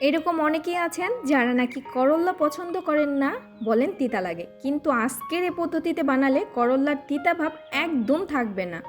এরকম অনেকেই আছেন যারা নাকি করল্লা পছন্দ করেন না বলেন তিতা লাগে। কিন্তু আজকের এ পদ্ধতিতে বানালে করল্লার তিতা ভাব একদম থাকবে না।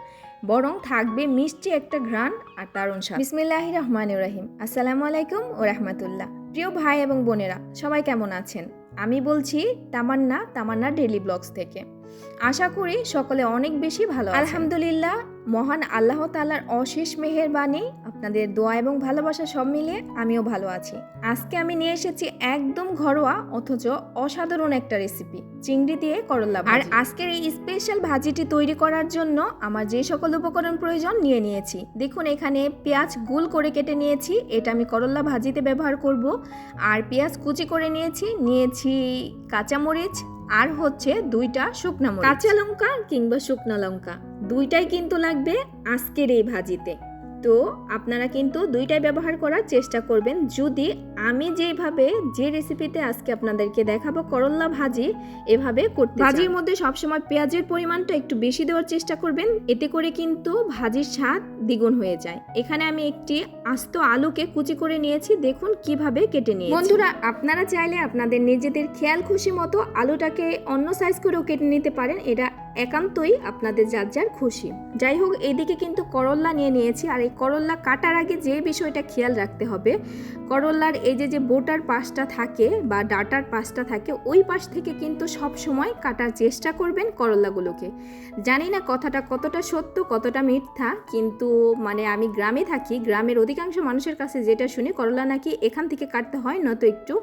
বরং থাকবে মিষ্টি একটা ঘ্রাণ আর দারুণ স্বাদ। বিসমিল্লাহ রহমান রাহিম। আসসালামু আলাইকুম ও রহমতুল্লাহ। প্রিয় ভাই এবং বোনেরা, সবাই কেমন আছেন? আমি বলছি তামান্না তামান্না ডেলি ব্লগস থেকে। আশা করি সকলে অনেক বেশি ভালো আলহামদুলিল্লাহ মহান আল্লাহ তালার অশেষ মেহেরবানি। আপনাদের দোয়া এবং ভালোবাসা সব মিলিয়ে আমিও ভালো আছি। আজকে আমি নিয়ে এসেছি একদম ঘরোয়া অথচ অসাধারণ একটা রেসিপি চিংড়ি দিয়ে করলা আর আজকের এই স্পেশাল ভাজিটি তৈরি করার জন্য আমার যে সকল উপকরণ প্রয়োজন নিয়ে নিয়েছি। দেখুন এখানে পেঁয়াজ গুল করে কেটে নিয়েছি এটা আমি করল্লা ভাজিতে ব্যবহার করব। আর পেঁয়াজ কুচি করে নিয়েছি নিয়েছি কাঁচামরিচ আর হচ্ছে দুইটা শুকনা কাঁচা লঙ্কা কিংবা শুকনো লঙ্কা। দুইটাই কিন্তু লাগবে আজকের এই ভাজিতে। তো আপনারা কিন্তু দুইটাই ব্যবহার করার চেষ্টা করবেন। যদি আমি যেভাবে যে রেসিপিতে আজকে আপনাদেরকে দেখাবো করল্লা ভাজি এভাবে করতে ভাজির মধ্যে সবসময় পেঁয়াজের পরিমাণটা একটু বেশি দেওয়ার চেষ্টা করবেন। এতে করে কিন্তু ভাজির স্বাদ দ্বিগুণ হয়ে যায়। এখানে আমি একটি আস্ত আলুকে কুচি করে নিয়েছি। দেখুন কীভাবে কেটে নিয়েছি। বন্ধুরা আপনারা চাইলে আপনাদের নিজেদের খেয়াল খুশি মতো আলুটাকে অন্য সাইজ করেও কেটে নিতে পারেন। এটা একান্তই আপনাদের যার যার খুশি। যাই হোক এইদিকে কিন্তু করল্লা নিয়ে নিয়েছি আর এই করল্লা কাটার আগে যে বিষয়টা খেয়াল রাখতে হবে, করল্লার এই যে যে বোটার পাশটা থাকে বা ডাটার পাশটা থাকে, ওই পাশ থেকে কিন্তু সব সময় কাটার চেষ্টা করবেন করল্লাগুলোকে। জানি না কথাটা কতটা সত্য, কতটা মিথ্যা, কিন্তু মানে আমি গ্রামে থাকি, গ্রামের অধিকাংশ মানুষের কাছে যেটা শুনি করলা নাকি এখান থেকে কাটতে হয়, নয়তো একটু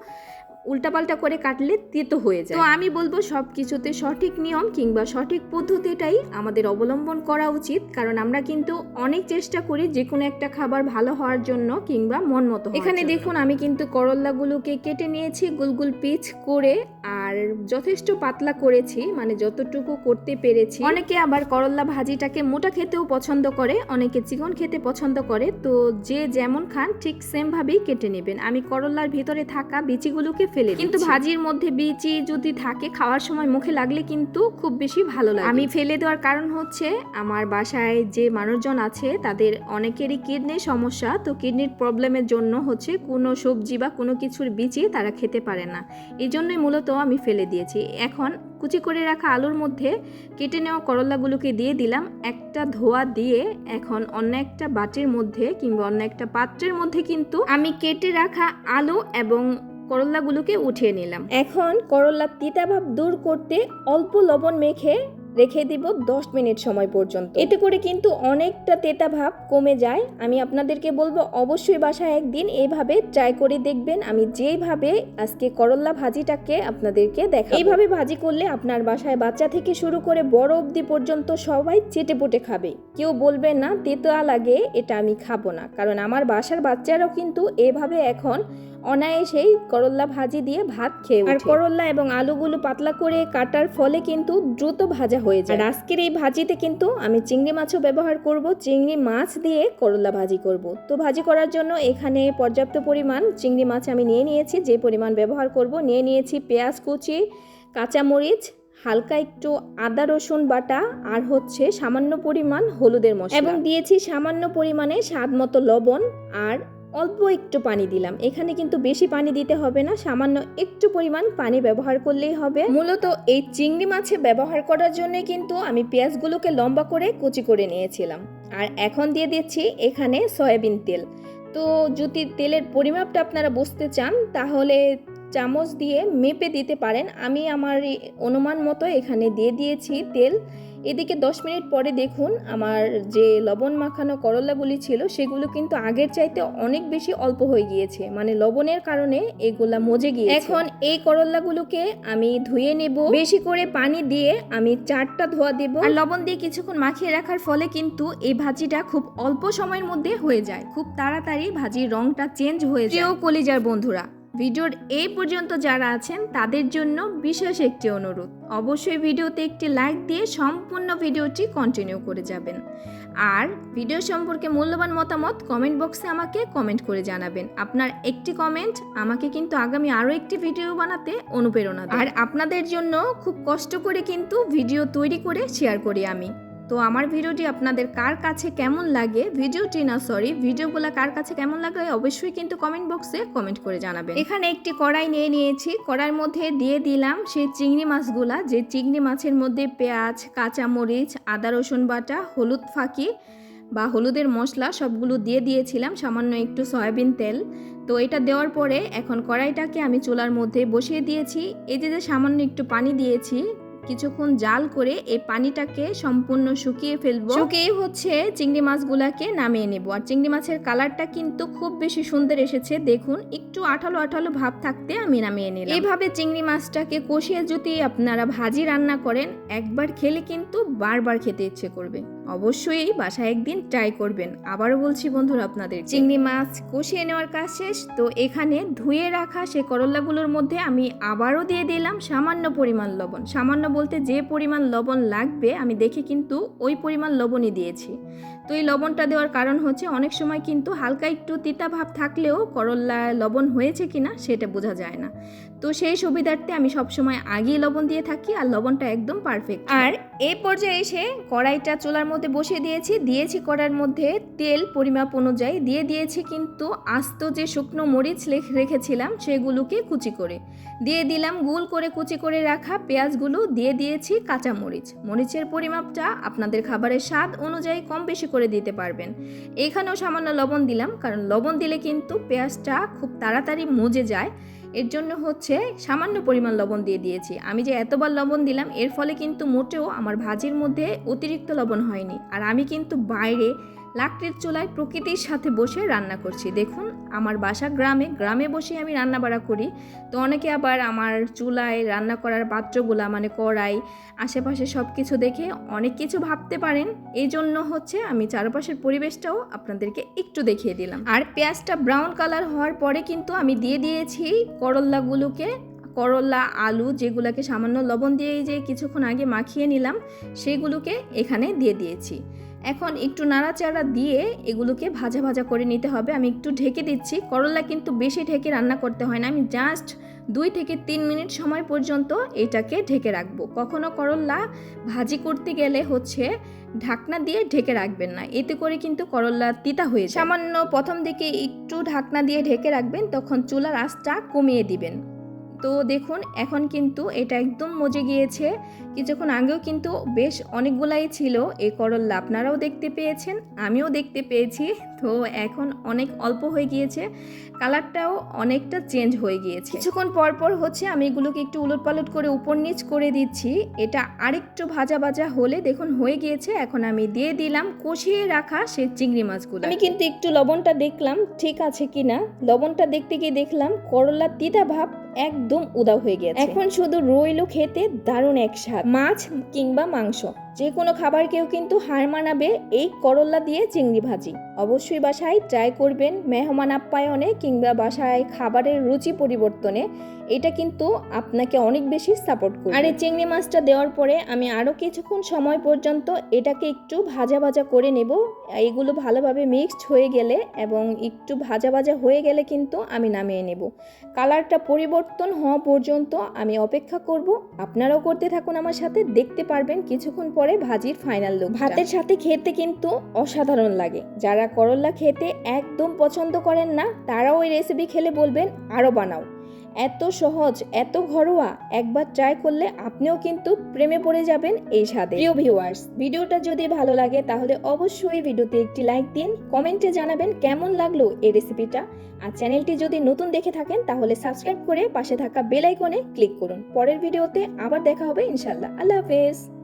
উল্টাপাল্টা করে কাটলে তেতো হয়ে যায়। তো আমি বলব সব কিছুতে সঠিক নিয়ম কিংবা সঠিক পদ্ধতিটাই আমাদের অবলম্বন করা উচিত কারণ আমরা কিন্তু অনেক চেষ্টা করি যে কোনো একটা খাবার ভালো হওয়ার জন্য কিংবা মন মতো এখানে দেখুন আমি কিন্তু করল্লাগুলোকে কেটে নিয়েছি গুলগুল পিচ করে আর যথেষ্ট পাতলা করেছি মানে যতটুকু করতে পেরেছি। অনেকে আবার করল্লা ভাজিটাকে মোটা খেতেও পছন্দ করে অনেকে চিকন খেতে পছন্দ করে। তো যে যেমন খান ঠিক সেম ভাবেই কেটে নেবেন। আমি করল্লার ভিতরে থাকা বিচিগুলোকে ফেলে কিন্তু ভাজির মধ্যে বিচি যদি থাকে খাওয়ার সময় মুখে লাগলে কিন্তু খুব বেশি ভালো লাগে। আমি ফেলে দেওয়ার কারণ হচ্ছে আমার বাসায় যে মানুষজন আছে তাদের অনেকেরই কিডনির সমস্যা। তো কিডনির প্রবলেমের জন্য হচ্ছে কোনো সবজি বা কোনো কিছুর বিচি তারা খেতে পারে না। এই জন্যই মূলত আমি ফেলে দিয়েছি। এখন কুচি করে রাখা আলুর মধ্যে কেটে নেওয়া করলাগুলোকে দিয়ে দিলাম। একটা ধোয়া দিয়ে এখন অন্য একটা বাটির মধ্যে কিংবা অন্য একটা পাত্রের মধ্যে কিন্তু আমি কেটে রাখা আলু এবং করল্লাগুলোকে উঠিয়ে নিলাম। এখন করল্লার তিতাভাব দূর করতে অল্প লবণ মেখে রেখে দিব দশ মিনিট সময় পর্যন্ত। এতে করে কিন্তু অনেকটা তেতা ভাব কমে যায়। আমি আপনাদেরকে বলব, অবশ্যই বাসায় একদিন এইভাবে ট্রাই করে দেখবেন। আমি যেইভাবে আজকে করল্লা ভাজিটাকে আপনাদেরকে দেখা এইভাবে ভাজি করলে আপনার বাসায় বাচ্চা থেকে শুরু করে বড় অবধি পর্যন্ত সবাই চেটে পুটে খাবে। কেউ বলবে না তেতোয়া লাগে, এটা আমি খাব না। কারণ আমার বাসার বাচ্চারাও কিন্তু এভাবে এখন অনায়াসেই করল্লা ভাজি দিয়ে ভাত খেয়ে আর করল্লা এবং আলুগুলো পাতলা করে কাটার ফলে কিন্তু দ্রুত ভাজা হয়ে যায়। আর আজকের এই ভাজিতে কিন্তু আমি চিংড়ি মাছও ব্যবহার করব চিংড়ি মাছ দিয়ে করল্লা ভাজি করব। তো ভাজি করার জন্য এখানে পর্যাপ্ত পরিমাণ চিংড়ি মাছ আমি নিয়ে নিয়েছি যে পরিমাণ ব্যবহার করব নিয়ে নিয়েছি পেঁয়াজ কুচি কাঁচামরিচ হালকা একটু আদা রসুন বাটা আর হচ্ছে সামান্য পরিমাণ হলুদের মশলা। এবং দিয়েছি সামান্য পরিমাণে স্বাদ মতো লবণ আর অল্প একটু পানি দিলাম। এখানে কিন্তু বেশি পানি দিতে হবে না, সামান্য একটু পরিমাণ পানি ব্যবহার করলেই হবে। মূলত এই চিংড়ি মাছে ব্যবহার করার জন্য কিন্তু আমি পেঁয়াজগুলোকে লম্বা করে কুচি করে নিয়েছিলাম। আর এখন দিয়ে দিচ্ছি এখানে সয়াবিন তেল। তো যদি তেলের পরিমাপটা আপনারা বুঝতে চান, তাহলে চামচ দিয়ে মেপে দিতে পারেন। আমি আমার অনুমান মতো এখানে দিয়ে দিয়েছি তেল। এদিকে দশ মিনিট পরে দেখুন আমার যে লবণ মাখানো করলাগুলি ছিল সেগুলো কিন্তু আগের চাইতে অনেক বেশি অল্প হয়ে গিয়েছে। মানে লবণের কারণে এগুলা মজে গিয়ে এখন এই করলাগুলোকে আমি ধুয়ে নেব। বেশি করে পানি দিয়ে আমি চারটা ধোয়া দেব। আর লবণ দিয়ে কিছুক্ষণ মাখিয়ে রাখার ফলে কিন্তু এই ভাজিটা খুব অল্প সময়ের মধ্যে হয়ে যায়। খুব তাড়াতাড়ি ভাজির রংটা চেঞ্জ হয়ে যায়। কলিজার বন্ধুরা ভিডিওর এই পর্যন্ত যারা আছেন, তাদের জন্য বিশেষ একটি অনুরোধ। অবশ্যই ভিডিওতে একটি লাইক দিয়ে সম্পূর্ণ ভিডিওটি কন্টিনিউ করে যাবেন। আর ভিডিও সম্পর্কে মূল্যবান মতামত কমেন্ট বক্সে আমাকে কমেন্ট করে জানাবেন। আপনার একটি কমেন্ট আমাকে কিন্তু আগামী আরও একটি ভিডিও বানাতে অনুপ্রেরণা আর আপনাদের জন্য খুব কষ্ট করে কিন্তু ভিডিও তৈরি করে শেয়ার করি আমি। তো আমার ভিডিওটি আপনাদের কার কাছে কেমন লাগে? ভিডিওটি না সরি ভিডিওগুলো কার কাছে কেমন লাগে অবশ্যই কিন্তু কমেন্ট বক্সে কমেন্ট করে জানাবেন। এখানে একটি কড়াই নিয়ে নিয়েছি। কড়াইয়ের মধ্যে দিয়ে দিলাম সেই চিংড়ি মাছগুলা। যে চিংড়ি মাছের মধ্যে পেঁয়াজ, কাঁচামরিচ, আদা, রসুন বাটা, হলুদ ফাঁকি বা হলুদের মশলা সবগুলো দিয়ে দিয়েছিলাম, সামান্য একটু সয়াবিন তেল। তো এটা দেওয়ার পরে এখন কড়াইটাকে আমি চুলার মধ্যে বসিয়ে দিয়েছি। এই যে যে সামান্য একটু পানি দিয়েছি কিছুক্ষণ জাল করে এই পানিটাকে সম্পূর্ণ শুকিয়ে ফেলব। শুকিয়ে হচ্ছে চিংড়ি মাছগুলাকে নামিয়ে নেব। আর চিংড়ি মাছের কালারটা কিন্তু খুব বেশি সুন্দর এসেছে। দেখুন, একটু আঠালো আঠালো ভাব থাকতে আমি নামিয়ে নিলাম। এইভাবে চিংড়ি মাছটাকে কষিয়ে যদি আপনারা ভাজি রান্না করেন, একবার খেলে কিন্তু বারবার খেতে ইচ্ছে করবে। অবশ্যই বাসায় একদিন ট্রাই করবেন। আবারও বলছি বন্ধুরা আপনাদের, চিংড়ি মাছ কষিয়ে নেওয়ার কাজ শেষ। তো এখানে ধুয়ে রাখা সে করলাগুলোর মধ্যে আমি আবারও দিয়ে দিলাম সামান্য পরিমাণ লবণ। সামান্য বলতে যে পরিমাণ লবণ লাগবে আমি দেখে কিন্তু ওই পরিমাণ লবণই দিয়েছি। তো এই লবণটা দেওয়ার কারণ হচ্ছে অনেক সময় কিন্তু হালকা একটু তিতা ভাব থাকলেও করল্লা লবণ হয়েছে কিনা সেটা বোঝা যায় না। তো সেই সুবিধার্থে আমি সবসময় আগেই লবণ দিয়ে থাকি আর লবণটা একদম পারফেক্ট আর এই পর্যায়ে এসে কড়াইটা চুলার মধ্যে বসিয়ে দিয়েছি। দিয়েছি কড়ার মধ্যে তেল পরিমাপ অনুযায়ী। দিয়ে দিয়েছি কিন্তু আস্ত যে শুকনো মরিচ রেখেছিলাম সেগুলোকে কুচি করে। দিয়ে দিলাম গুল করে কুচি করে রাখা পেঁয়াজগুলো। দিয়ে দিয়েছি কাঁচা মরিচ মরিচের পরিমাপটা আপনাদের খাবারের স্বাদ অনুযায়ী কম বেশি করে দিতে পারবেন। এখানেও সামান্য লবণ দিলাম, কারণ লবণ দিলে কিন্তু পেঁয়াজটা খুব তাড়াতাড়ি মজে যায়। এর জন্য হচ্ছে সামান্য পরিমাণ লবণ দিয়ে দিয়েছি। আমি যে এতবার লবণ দিলাম, এর ফলে কিন্তু মোটেও আমার ভাজির মধ্যে অতিরিক্ত লবণ হয়নি। আর আমি কিন্তু বাইরে লাকড়ির চুলায় প্রকৃতির সাথে বসে রান্না করছি। দেখুন আমার বাসা গ্রামে গ্রামে বসে আমি রান্না বাড়া করি। তো অনেকে আবার আমার চুলায় রান্না করার পাত্রগুলো মানে কড়াই, আশেপাশে সব কিছু দেখে অনেক কিছু ভাবতে পারেন। এই জন্য হচ্ছে আমি চারপাশের পরিবেশটাও আপনাদেরকে একটু দেখিয়ে দিলাম। আর পেঁয়াজটা ব্রাউন কালার হওয়ার পরে কিন্তু আমি দিয়ে দিয়েছি করল্লাগুলোকে। করলা, আলু যেগুলোকে সামান্য লবণ দিয়ে যে কিছুক্ষণ আগে মাখিয়ে নিলাম, সেগুলোকে এখানে দিয়ে দিয়েছি। এখন একটু নাড়াচাড়া দিয়ে এগুলোকে ভাজা ভাজা করে নিতে হবে। আমি একটু ঢেকে দিচ্ছি। করলা কিন্তু বেশি ঢেকে রান্না করতে হয় না। আমি জাস্ট দুই থেকে তিন মিনিট সময় পর্যন্ত এটাকে ঢেকে রাখব। কখনো করলা ভাজি করতে গেলে হচ্ছে ঢাকনা দিয়ে ঢেকে রাখবেন না। এতে করে কিন্তু করলা তিতা হয়ে সামান্য প্রথম দিকে একটু ঢাকনা দিয়ে ঢেকে রাখবেন, তখন চুলার আঁচটা কমিয়ে দিবেন। তো দেখুন, এখন কিন্তু এটা একদম মজে গিয়েছে। কিছুক্ষণ আগেও কিন্তু বেশ অনেকগুলাই ছিল। এই করল্লা আপনারাও দেখতে পেয়েছেন, আমিও দেখতে পেয়েছি। তো এখন অনেক অল্প হয়ে গিয়েছে। কালারটাও অনেকটা চেঞ্জ হয়ে গিয়েছে। কিছুক্ষণ পর পর হচ্ছে আমি এগুলোকে একটু উলট পালট করে উপর নিচ করে দিচ্ছি। এটা আরেকটু ভাজা ভাজা হলে দেখুন হয়ে গিয়েছে। এখন আমি দিয়ে দিলাম কষিয়ে রাখা সে চিংড়ি মাছগুলো। আমি কিন্তু একটু লবণটা দেখলাম, ঠিক আছে কিনা? লবণটা দেখতে গিয়ে দেখলাম করলার তিতা ভাব একদম উদাও হয়ে গেছে। এখন শুধু রইল খেতে দারুণ এক স্বাদ মাছ কিংবা মাংস। যে কোনো খাবারকেও কিন্তু হার মানাবে, এই করল্লা দিয়ে চিংড়ি ভাজি। অবশ্যই বাসায় ট্রাই করবেন মেহমান আপ্যায়নে কিংবা বাসায় খাবারের রুচি পরিবর্তনে, এটা কিন্তু আপনাকে অনেক বেশি সাপোর্ট করবে। আর এই চিংড়ি মাছটা দেওয়ার পরে আমি আরও কিছুক্ষণ সময় পর্যন্ত এটাকে একটু ভাজা ভাজা করে নেব। এগুলো ভালোভাবে মিক্সড হয়ে গেলে এবং একটু ভাজা ভাজা হয়ে গেলে কিন্তু আমি নামিয়ে নেব। কালারটা পরিবর্তন হওয়া পর্যন্ত আমি অপেক্ষা করব। আপনারাও করতে থাকুন আমার সাথে, দেখতে পারবেন কিছুক্ষণ পরে ভাজির ফাইনাল লুক ভাতের সাথে খেতে কিন্তু অসাধারণ লাগে। যারা করল্লা খেতে একদম পছন্দ করেন না, তারাও ওই রেসিপি খেলে বলবেন আরও বানাও। এত সহজ, এত ঘরোয়া, একবার ট্রাই করলে আপনিও কিন্তু প্রেমে পড়ে যাবেন এই স্বাদে। প্রিয় ভিউয়ার্স ভিডিওটা যদি ভালো লাগে, তাহলে অবশ্যই ভিডিওতে একটি লাইক দিন, কমেন্টে জানাবেন কেমন লাগল এই রেসিপিটা আর চ্যানেলটি যদি নতুন দেখে থাকেন, তাহলে সাবস্ক্রাইব করে পাশে থাকা বেল আইকনে ক্লিক করুন। পরের ভিডিওতে আবার দেখা হবে ইনশাল্লাহ আল্লাহ হাফেজ।